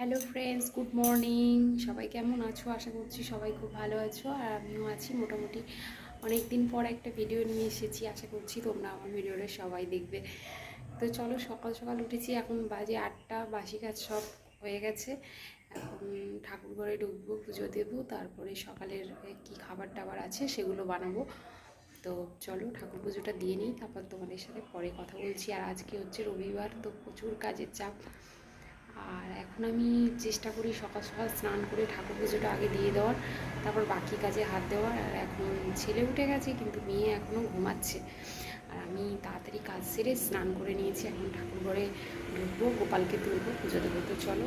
Hello friends good morning সবাই কেমন আছো? আশা করছি সবাই খুব ভালো আছো। আর আমিও আছি মোটামুটি অনেক দিন পর একটা ভিডিও নিয়ে এসেছি। আশা করছি তোমরা আমার ভিডিওটা সবাই দেখবে। তো চলো, সকাল সকাল উঠেছি। এখন বাজে আটটা, বাসি কাজ সব হয়ে গেছে। এখন ঠাকুর ঘরে ঢুকবো, পুজো দেবো। তারপরে সকালের কি খাবার টাবার আছে সেগুলো বানাবো। তো চলো, ঠাকুর পুজোটা দিয়ে নিই। তারপর তোমাদের সাথে পরে কথা বলছি। আর আজকে হচ্ছে রবিবার, তো প্রচুর কাজের চাপ। আর এখন আমি চেষ্টা করি সকাল সকাল স্নান করে ঠাকুর পুজোটা আগে দিয়ে দেওয়ার, তারপর বাকি কাজে হাত দেওয়ার, আর এখন ছেলে উঠে গেছে কিন্তু মেয়ে এখনও ঘুমাচ্ছে। আর আমি তাড়াতাড়ি কাজ সেরে স্নান করে নিয়েছি, এখন ঠাকুর ঘরে ঢুকবো, গোপালকে তুলবো, পুজো দেবো। তো চলো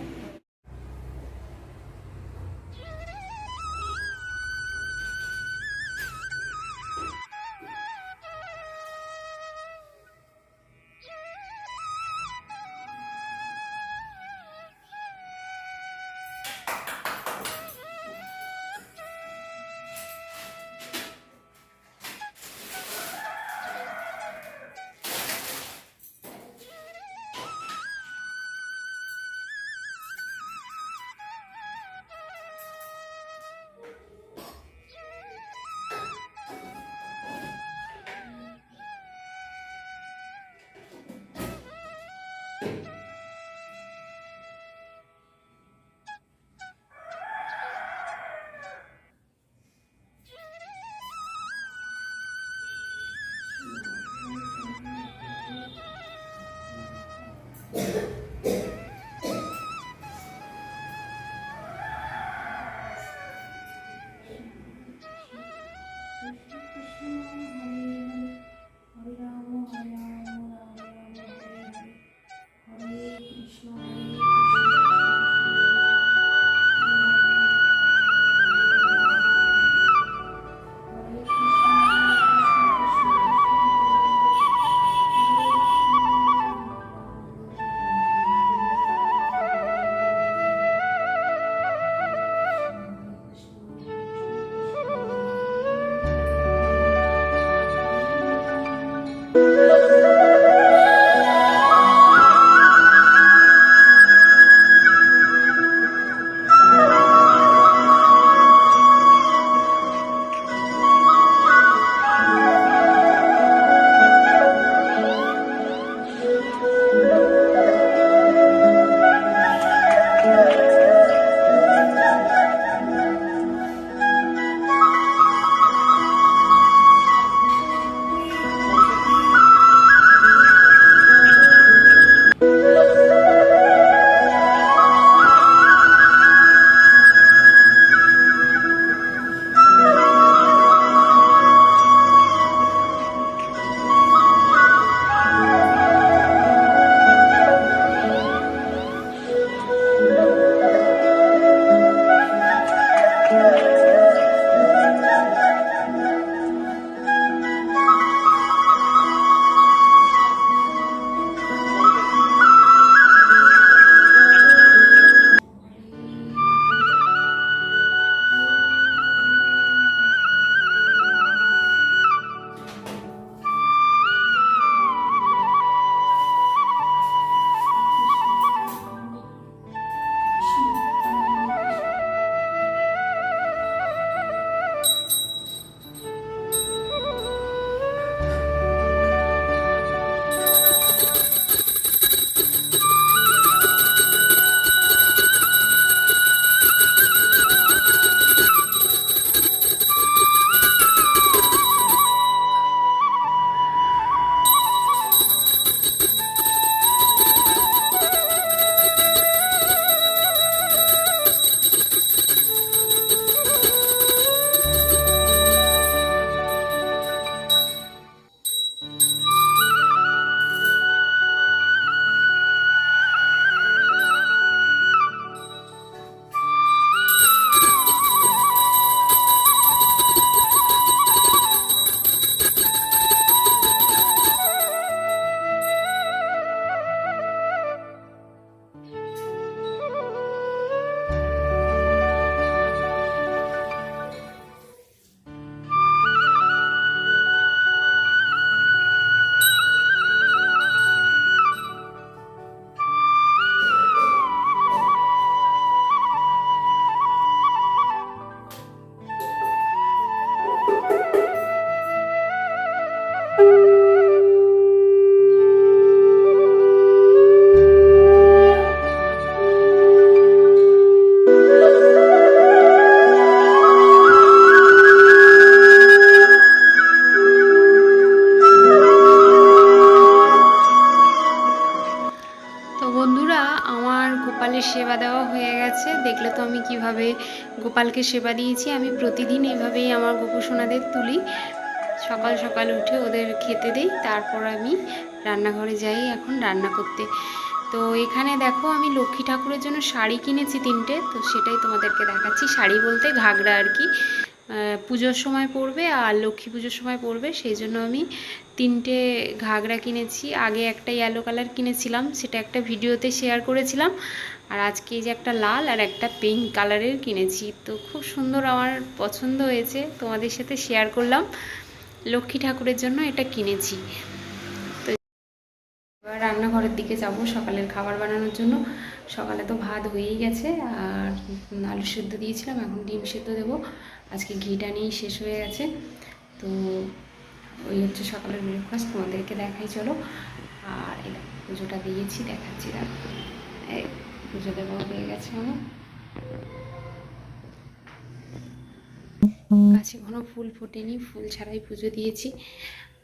সেবা দেওয়া হয়ে গেছে। দেখলে তো আমি কীভাবে গোপালকে সেবা দিয়েছি। আমি প্রতিদিন এভাবেই আমার গোপুসোনাদের তুলি। সকাল সকাল উঠে ওদের খেতে দেই। তারপর আমি রান্নাঘরে যাই এখন রান্না করতে। তো এখানে দেখো আমি লক্ষ্মী ঠাকুরের জন্য শাড়ি কিনেছি তিনটে। তো সেটাই তোমাদেরকে দেখাচ্ছি। শাড়ি বলতে ঘাগরা আর কি। পুজোর সময় পড়বে আর লক্ষ্মী পুজোর সময় পড়বে সেই জন্য আমি তিনটে ঘাগরা কিনেছি। আগে একটা ইয়েলো কালার কিনেছিলাম। সেটা একটা ভিডিওতে শেয়ার করেছিলাম। আর আজকে যে একটা লাল আর একটা পিঙ্ক কালারের কিনেছি, তো খুব সুন্দর আমার পছন্দ হয়েছে, তোমাদের সাথে শেয়ার করলাম। লক্ষ্মী ঠাকুরের জন্য এটা কিনেছি। তো এবার রান্নাঘরের দিকে যাব সকালের খাবার বানানোর জন্য। সকালে তো ভাত হয়েই গেছে, আর আলু সেদ্ধ দিয়েছিলাম, এখন ডিম সেদ্ধ দেবো। আজকে ঘিটা নিয়েই শেষ হয়ে গেছে। তো ওই হচ্ছে সকালের ব্রেকফাস্ট তোমাদেরকে দেখাই, চলো। আর পুজোটা দিয়েছি, দেখাচ্ছি দেখো এই পুজো দেওয়া হয়ে গেছে আমার। গাছে কোনো ফুল ফোটেনি, ফুল ছাড়াই পুজো দিয়েছি।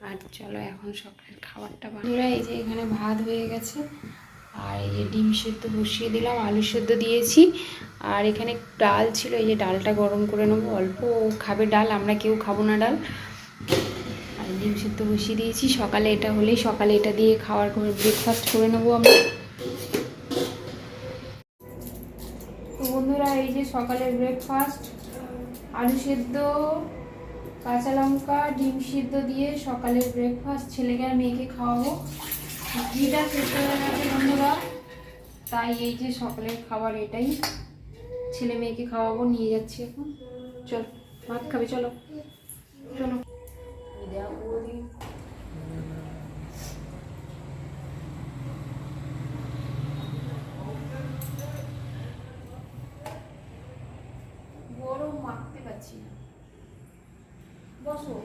আর চলো এখন সকালের খাবারটা বানিয়ে এই যে এখানে ভাত হয়ে গেছে। আর এই যে ডিম সেদ্ধ বসিয়ে দিলাম, আলু সেদ্ধ দিয়েছি। আর এখানে ডাল ছিল, এই যে ডালটা গরম করে নেব। অল্প খাবে ডাল, আমরা কেউ খাব না ডাল। আর ডিম সেদ্ধ বসিয়ে দিয়েছি। সকালে এটা হলেই সকালে এটা দিয়ে খাওয়ার ব্রেকফাস্ট করে নেব আমরা তো বন্ধুরা এই যে সকালের ব্রেকফাস্ট আলু সেদ্ধ, কাঁচা লঙ্কা, ডিম সিদ্ধ দিয়ে সকালের ব্রেকফাস্ট ছেলেকে আর মেয়েকে খাওয়াবো। ঘিটা শেষ হয়ে গেছে বন্ধুরা। তাই এই যে সকালের খাবার এটাই। ছেলে মেয়েকে খাওয়াবো, নিয়ে যাচ্ছি এখন। চল, ভাত খাবে, চলো। চলো মাখতে পারছি না বসো।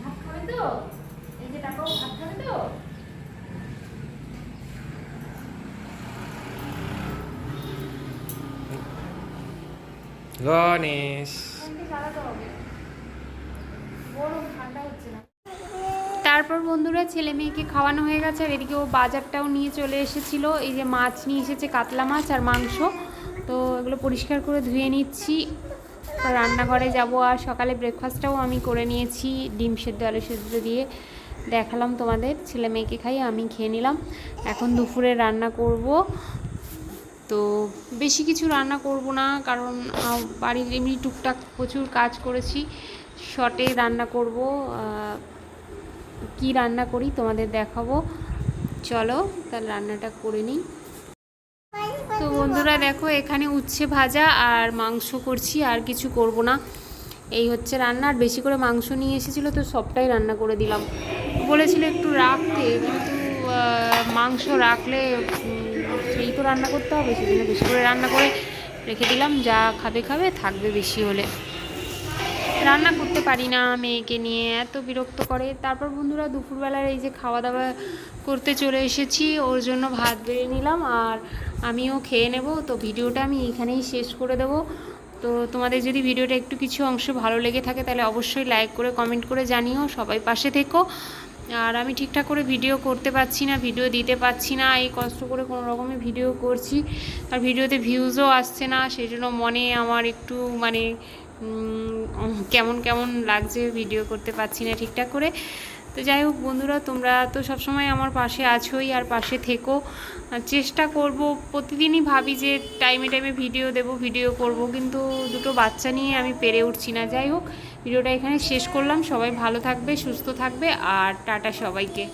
ভাত খাবে তো? এই যে টাকাও ভাত খাবে তো? গণেশ। তারপর বন্ধুরা ছেলে মেয়েকে খাওয়ানো হয়ে গেছে আর এদিকে ও বাজারটাও নিয়ে চলে এসেছিল। এই যে মাছ নিয়ে এসেছে কাতলা মাছ আর মাংস। তো এগুলো পরিষ্কার করে ধুয়ে নিচ্ছি। রান্নাঘরে যাব আর সকালে ব্রেকফাস্টটাও আমি করে নিয়েছি, ডিম সেদ্ধ, আলু সেদ্ধ দিয়ে। দেখালাম তোমাদের, ছেলে মেয়েকে খাই, আমি খেয়ে নিলাম। এখন দুপুরে রান্না করব। তো বেশি কিছু রান্না করব না, কারণ বাড়ির এমনি টুকটাক প্রচুর কাজ করেছি। শর্টে রান্না করব কি রান্না করি তোমাদের দেখাবো। চলো, তাহলে রান্নাটা করে নিই। তো বন্ধুরা দেখো, এখানে উচ্ছে ভাজা আর মাংস করছি, আর কিছু করব না। এই হচ্ছে রান্না, আর বেশি করে মাংস নিয়ে এসেছিল, তো সবটাই রান্না করে দিলাম। বলেছিল একটু রাখতে, কিন্তু মাংস রাখলে সেই তো রান্না করতে হবে, সেজন্য বেশি করে রান্না করে রেখে দিলাম। যা খাবে খাবে, থাকবে বেশি হলে। রান্না করতে পারি না মেয়েকে নিয়ে, এত বিরক্ত করে। তারপর বন্ধুরা দুপুরবেলার এই যে খাওয়া দাওয়া করতে চলে এসেছি, ওর জন্য ভাত বেড়ে নিলাম আর আমিও খেয়ে নেব। তো ভিডিওটা আমি এখানেই শেষ করে দেবো। তো তোমাদের যদি ভিডিওটা একটু কিছু অংশ ভালো লেগে থাকে, তাহলে অবশ্যই লাইক করে কমেন্ট করে জানিও। সবাই পাশে থেকো। আর আমি ঠিকঠাক করে ভিডিও করতে পারছি না, ভিডিও দিতে পারছি না, এই কষ্ট করে কোনো রকমে ভিডিও করছি। আর ভিডিওতে ভিউজও আসছে না সেই জন্য মনে আমার একটু মানে কেমন কেমন লাগছে ভিডিও করতে পারছি না ঠিকঠাক করে। তো যাই হোক বন্ধুরা, তোমরা তো সবসময় আমার পাশে আছোই আর পাশে থেকো। চেষ্টা করব, প্রতিদিনই ভাবি যে টাইমে টাইমে ভিডিও দেব ভিডিও করব, কিন্তু দুটো বাচ্চা নিয়ে আমি পেরে উঠছি না। যাই হোক ভিডিওটা এখানে শেষ করলাম। সবাই ভালো থাকবে, সুস্থ থাকবে, আর টাটা সবাইকে।